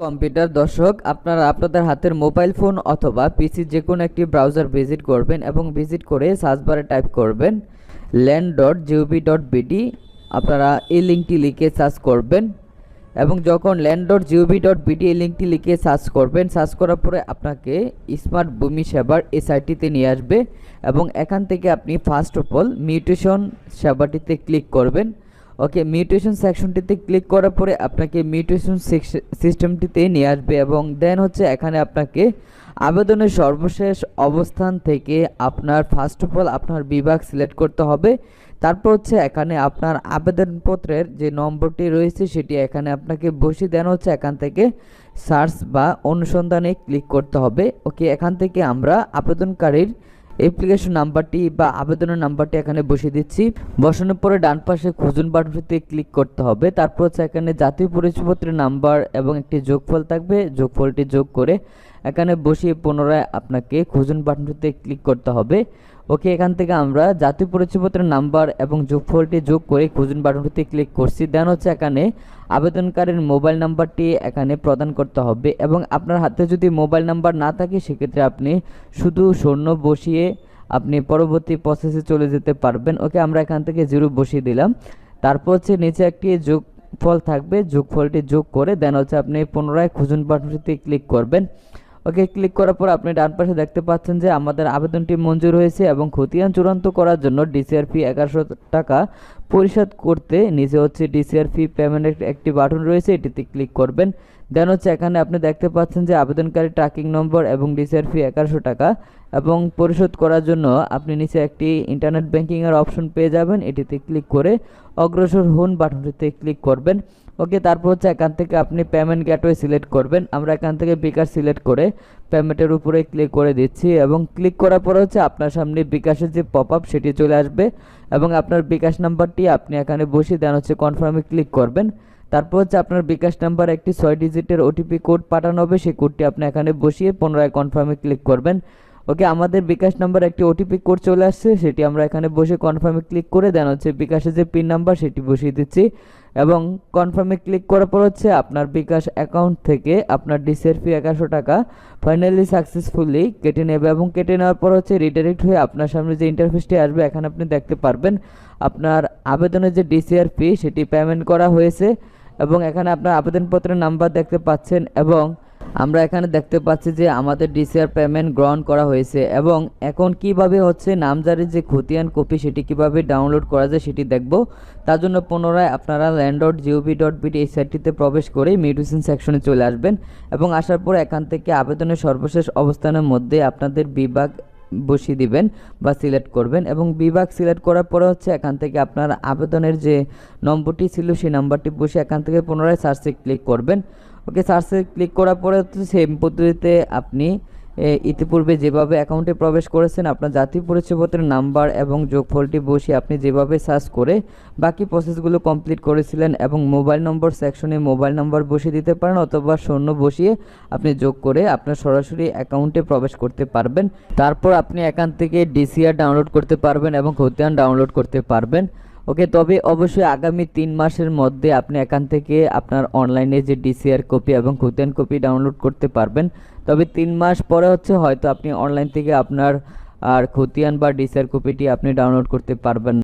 Computer দর্শক, আপনারা আপনাদের হাতের মোবাইল ফোন অথবা পিসি যে কোনো একটি ব্রাউজার ভিজিট করবেন এবং ভিজিট করে সার্চ বারে টাইপ করবেন land dot GOB dot BD আপনারা এই লিঙ্কটি লিখে সার্চ করবেন এবং যখন land dot GOB dot BD এই লিঙ্কটি লিখে সার্চ করবেন, সার্চ করার পরে আপনাকে স্মার্ট ভূমি সেবার এই সাইটটিতে নিয়ে আসবে এবং এখান থেকে আপনি ফার্স্ট অফ অল মিউটেশন সেবাটিতে ক্লিক করবেন। ওকে মিউটেশন সেকশনটিতে ক্লিক করার পরে আপনাকে মিউটেশন সিস্টেমটিতে নিয়ে আসবে এবং দেন হচ্ছে এখানে আপনাকে আবেদনের সর্বশেষ অবস্থান থেকে আপনার ফার্স্ট অফ অল আপনার বিভাগ সিলেক্ট করতে হবে। তারপর হচ্ছে এখানে আপনার আবেদনপত্রের যে নম্বরটি রয়েছে সেটি এখানে আপনাকে বসিয়ে দেন হচ্ছে এখান থেকে সার্চ বা অনুসন্ধানে ক্লিক করতে হবে। ওকে এখান থেকে আমরা আবেদনকারীর অ্যাপ্লিকেশন নাম্বারটি বা আবেদনের নাম্বারটি এখানে বসিয়ে দিচ্ছি। বসানোর পরে ডান পাশে খুঁজুন বাটনটিতে ক্লিক করতে হবে। তারপর হচ্ছে এখানে জাতীয় পরিচয়পত্রের নাম্বার এবং একটি যোগফল থাকবে। যোগফলটি যোগ করে এখানে বসিয়ে পুনরায় আপনাকে খুঁজুন বাটনটিতে ক্লিক করতে হবে। ওকে, এখান থেকে আমরা জাতীয় পরিচয়পত্রের নাম্বার এবং যোগফলটি যোগ করে খুঁজুন বাটনটিতে ক্লিক করছি। দেন হচ্ছে এখানে আবেদনকারীর মোবাইল নাম্বারটি এখানে প্রদান করতে হবে এবং আপনার হাতে যদি মোবাইল নাম্বার না থাকে, সেক্ষেত্রে আপনি শুধু শূন্য বসিয়ে আপনি পরবর্তী প্রসেসে চলে যেতে পারবেন। ওকে, আমরা এখান থেকে জিরো বসিয়ে দিলাম। তারপর হচ্ছে নিচে একটি যোগফল থাকবে, যোগফলটি যোগ করে দেন হচ্ছে আপনি পুনরায় খুঁজুন বাটনটিতে ক্লিক করবেন। ওকে ক্লিক করার পর আপনি ডান পাশে দেখতে পাচ্ছেন যে আমাদের আবেদনটি মঞ্জুর হয়েছে এবং খতিয়ান চূড়ান্ত করার জন্য ডিসিআর ফি এগারোশো টাকা পরিশোধ করতে নিচে হচ্ছে ডিসিআর ফি পেমেন্টের একটি বাটন রয়েছে, এটিতে ক্লিক করবেন। দেন হচ্ছে এখানে আপনি দেখতে পাচ্ছেন যে আবেদনকারী ট্র্যাকিং নম্বর এবং ডিসিআর ফি এগারোশো টাকা এবং পরিশোধ করার জন্য আপনি নিচে একটি ইন্টারনেট ব্যাংকিংয়ের অপশন পেয়ে যাবেন, এটিতে ক্লিক করে অগ্রসর হন বাটনটিতে ক্লিক করবেন। ওকে তারপর হচ্ছে এখান থেকে আপনি পেমেন্ট গেটওয়ে সিলেক্ট করবেন। আমরা এখান থেকে বিকাশ সিলেক্ট করে পেমেন্টের উপরে ক্লিক করে দিচ্ছি এবং ক্লিক করার পর হচ্ছে আপনার সামনে বিকাশের যে পপ আপ সেটি চলে আসবে এবং আপনার বিকাশ নাম্বারটি আপনি এখানে বসিয়ে দেন, হচ্ছে কনফার্মে ক্লিক করবেন। তারপর হচ্ছে আপনার বিকাশ নাম্বার একটি ছয় ডিজিটের ওটিপি কোড পাঠানো হবে, সেই কোডটি আপনি এখানে বসিয়ে পুনরায় কনফার্মে ক্লিক করবেন। ওকে, আমাদের বিকাশ নাম্বার একটি ওটিপি কোড চলে আসছে, সেটি আমরা এখানে বসে কনফার্মে ক্লিক করে দেন হচ্ছে বিকাশের যে পিন নাম্বার সেটি বসিয়ে দিচ্ছি। এবং কনফার্মে ক্লিক করার পর হচ্ছে আপনার বিকাশ অ্যাকাউন্ট থেকে আপনার ডিসের ফি এগারোশো টাকা ফাইনালি সাকসেসফুলি কেটে নেবে এবং কেটে নেওয়ার পর হচ্ছে রিডাইরেক্ট হয়ে আপনার সামনে যে ইন্টারফেসটি আসবে, এখানে আপনি দেখতে পারবেন আপনার আবেদনের যে ডিসিআর ফি সেটি পেমেন্ট করা হয়েছে এবং এখানে আপনার আবেদনপত্রের নাম্বার দেখতে পাচ্ছেন এবং আমরা এখানে দেখতে পাচ্ছি যে আমাদের ডিসিআর পেমেন্ট গ্রহণ করা হয়েছে এবং এখন কীভাবে হচ্ছে নামজারির যে খতিয়ান কপি সেটি কীভাবে ডাউনলোড করা যায় সেটি দেখব। তার জন্য পুনরায় আপনারা land dot GOV dot BD এই সাইটটিতে প্রবেশ করে মিউটেশন সেকশনে চলে আসবেন এবং আসার পর এখান থেকে আবেদনের সর্বশেষ অবস্থানের মধ্যে আপনাদের বিভাগ বসিয়ে দিবেন বা সিলেক্ট করবেন এবং বিভাগ সিলেক্ট করার পরে হচ্ছে এখান থেকে আপনার আবেদনের যে নম্বরটি ছিল সেই নাম্বারটি বসে এখান থেকে পুনরায় সার্চে ক্লিক করবেন। ওকে সার্চে ক্লিক করার পরে সেম পদ্ধতিতে আপনি ইতিপূর্বে যেভাবে অ্যাকাউন্টে প্রবেশ করেছেন, আপনার জাতীয় পরিচয়পত্রের নাম্বার এবং যোগফলটি বসিয়ে আপনি যেভাবে সার্চ করে বাকি প্রসেসগুলো কমপ্লিট করেছিলেন এবং মোবাইল নম্বর সেকশনে মোবাইল নাম্বার বসিয়ে দিতে পারেন অথবা শূন্য বসিয়ে আপনি যোগ করে আপনার সরাসরি অ্যাকাউন্টে প্রবেশ করতে পারবেন। তারপর আপনি এখান থেকে ডিসিআর ডাউনলোড করতে পারবেন এবং খতিয়ান ডাউনলোড করতে পারবেন। ওকে, তবে অবশ্যই আগামী তিন মাসের মধ্যে আপনি এখান থেকে আপনার অনলাইনে যে ডিসিআর কপি এবং খুতিয়ান কপি ডাউনলোড করতে পারবেন। তবে তিন মাস পরে হচ্ছে হয়তো আপনি অনলাইন থেকে আপনার আর খতিয়ান বা ডিসিআর কপিটি আপনি ডাউনলোড করতে পারবেন